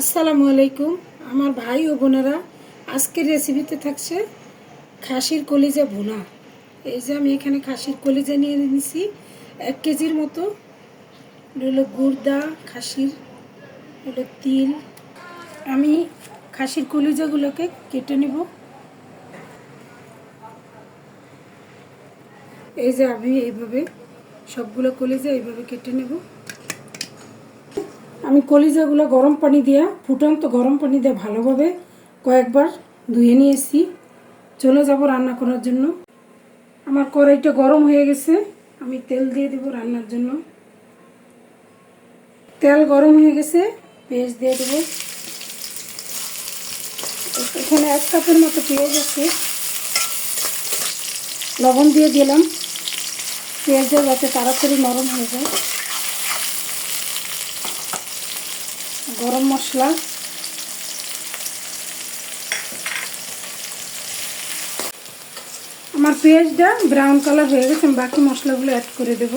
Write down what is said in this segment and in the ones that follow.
আসসালামু আলাইকুম। আমার ভাই ও বোনেরা, আজকের রেসিপিতে থাকছে খাসির কলিজা ভুনা। এই যে আমি এখানে খাসির কলিজা নিয়ে নিয়েছি এক কেজির মতো। হলো গুড়দা, খাসির হলো তিল। আমি খাসির কলিজাগুলোকে কেটে নেব। এই যে আমি এইভাবে সবগুলো কলিজা এইভাবে কেটে নেব। আমি কলিজাগুলো গরম পানি দিয়া, ফুটন্ত গরম পানি দিয়ে ভালোভাবে কয়েকবার ধুয়ে নিয়েছি চলে যাব রান্না করার জন্য। আমার কড়াইটা গরম হয়ে গেছে। আমি তেল দিয়ে দেব রান্নার জন্য। তেল গরম হয়ে গেছে, পেঁয়াজ দিয়ে দেব। এখানে এক কাপের মতো পেঁয়াজ আছে। লবণ দিয়ে দিলাম। পেঁয়াজটা যাতে তাড়াতাড়ি নরম হয়ে যায়। গরম মশলা। আমার পেঁয়াজটা ব্রাউন কালার হয়ে গেছে, আমি বাকি মশলাগুলো অ্যাড করে দেব।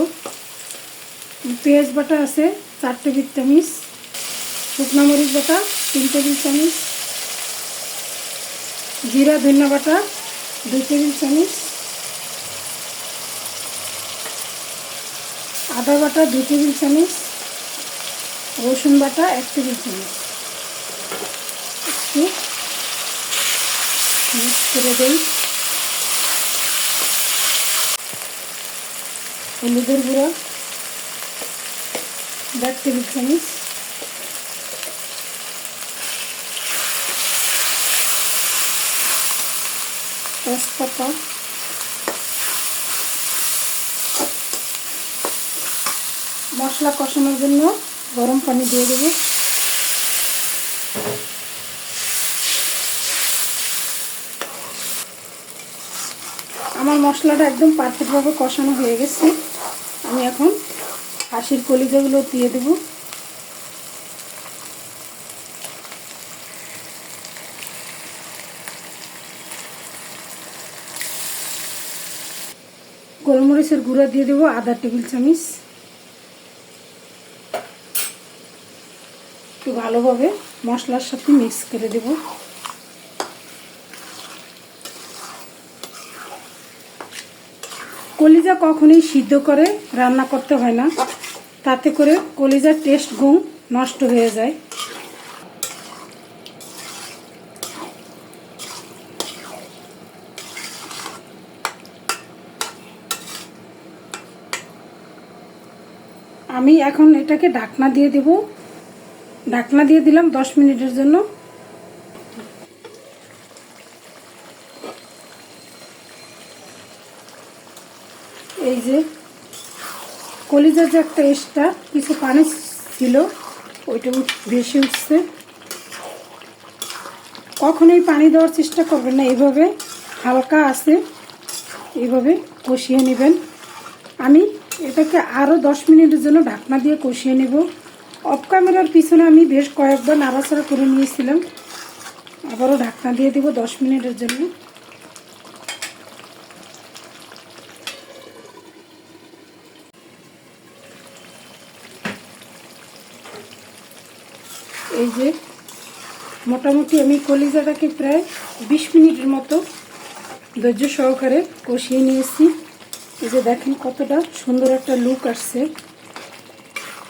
পেঁয়াজ বাটা আছে, চার টেবিল চামিচ। শুকনো মরিচ বাটা, তিন টেবিল চামিচ। জিরা, ধনিয়া বাটা, দুই টেবিল চামিচ। আদা বাটা, দুই টেবিল চামিচ। রসুন বাটা এক টেবিল চামচ। হলুদের গুঁড়ো দেড় টেবিল চামচ। তেজপাতা। মশলা কষানোর জন্য গরম পানি দিয়ে দেবো। আমার মশলাটা একদম পারফেক্টভাবে কষানো হয়ে গেছে। আমি এখন হাসির কলিজাগুলো দিয়ে দেব। গোলমরিচের গুঁড়া দিয়ে দেবো আধা টেবিল চামচ। একটু ভালোভাবে মশলার সাথে মিক্স করে দেব। কলিজা কখনোই সিদ্ধ করে রান্না করতে হয় না। তাতে করে কলিজার টেস্ট গুণ নষ্ট হয়ে যায়। আমি এখন এটাকে ঢাকনা দিয়ে দেব। ঢাকনা দিয়ে দিলাম দশ মিনিটের জন্য। এই যে কলিজার যে একটা এক্সট্রা কিছু পানি ছিল, ওইটা বেশি উঠছে। কখনোই পানি দেওয়ার চেষ্টা করবেন না, এইভাবে হালকা আছে, এইভাবে কষিয়ে নেবেন। আমি এটাকে আরও দশ মিনিটের জন্য ঢাকনা দিয়ে কষিয়ে নেব। অফ ক্যামেরার পিছনে আমি বেশ কয়েকবার নাড়াচাড়া করে নিয়েছিলাম। আবারও ঢাকনা দিয়ে দেব দশ মিনিটের জন্য। এই যে, মোটামুটি আমি কলিজাটাকে প্রায় বিশ মিনিটের মতো ধৈর্য সহকারে কষিয়ে নিয়েছি। এই যে দেখেন কতটা সুন্দর একটা লুক আসছে।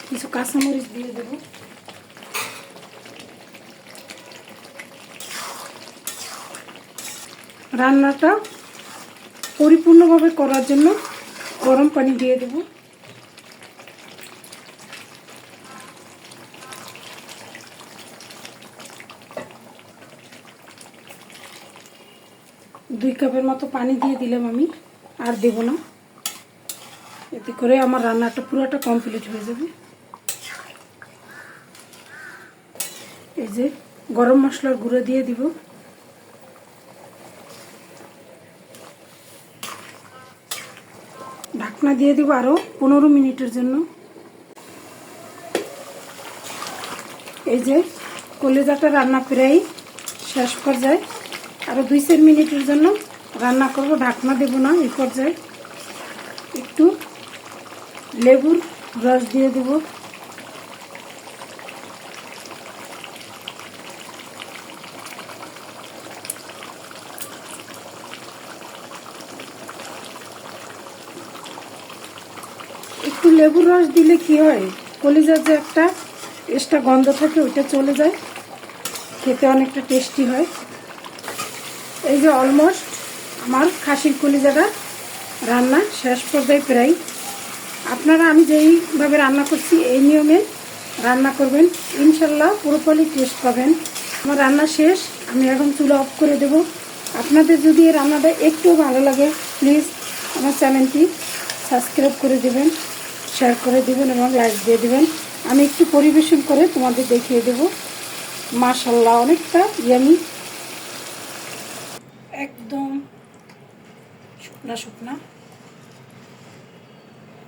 কিছু কাঁচামরিচ দিয়ে দেব রান্নাটা পরিপূর্ণভাবে করার জন্য গরম পানি দিয়ে দেব দুই কাপের মতো পানি দিয়ে দিলাম আমি আর দেব না এতে করে আমার রান্নাটা পুরোটা কমপ্লিট হয়ে যাবে এই যে গরম মশলার গুঁড়ো দিয়ে দিব। ঢাকনা দিয়ে দিব আরও পনেরো মিনিটের জন্য। এই যে কলেজাটা রান্না প্রায় শেষ পর্যায়ে। আরও দুই চার মিনিটের জন্য রান্না করব, ঢাকনা দেব না এই পর্যায়ে। একটু লেবুর রস দিয়ে দেব। লেবুর রস দিলে কি হয়? কলিজার যে একটা এক্সট্রা গন্ধ থাকে, ওইটা চলে যায়। খেতে অনেকটা টেস্টি হয়। এই যে অলমোস্ট আমার খাসির কলিজাটা রান্না শেষ পর্যায়ে প্রায়। আপনারা আমি যেইভাবে রান্না করছি, এই নিয়মে রান্না করবেন। ইনশাল্লাহ পুরোপুরি টেস্ট পাবেন। আমার রান্না শেষ, আমি এখন চুলা অফ করে দেব। আপনাদের যদি এই রান্নাটা একটু ভালো লাগে প্লিজ আমার চ্যানেলটি সাবস্ক্রাইব করে দেবেন। শেয়ার করে দিবেন এবং লাইক দিয়ে দেবেন। আমি একটু পরিবেশন করে তোমাদের দেখিয়ে দেব। মাশাল্লাহ অনেকটা ইয়ামি একদম শুকনা শুকনা।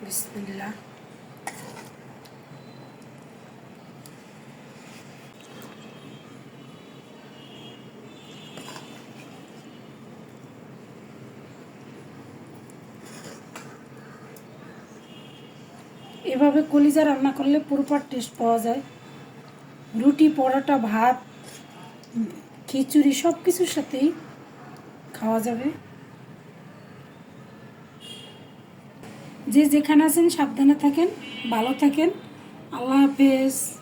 বিসমিল্লাহ। এভাবে কলিজা রান্না করলে পুরোপার টেস্ট পাওয়া যায়। রুটি, পরোটা, ভাত, খিচুড়ি সব কিছুর সাথেই খাওয়া যাবে। যে যেখানে আছেন সাবধানে থাকেন, ভালো থাকেন। আল্লাহ হাফেজ।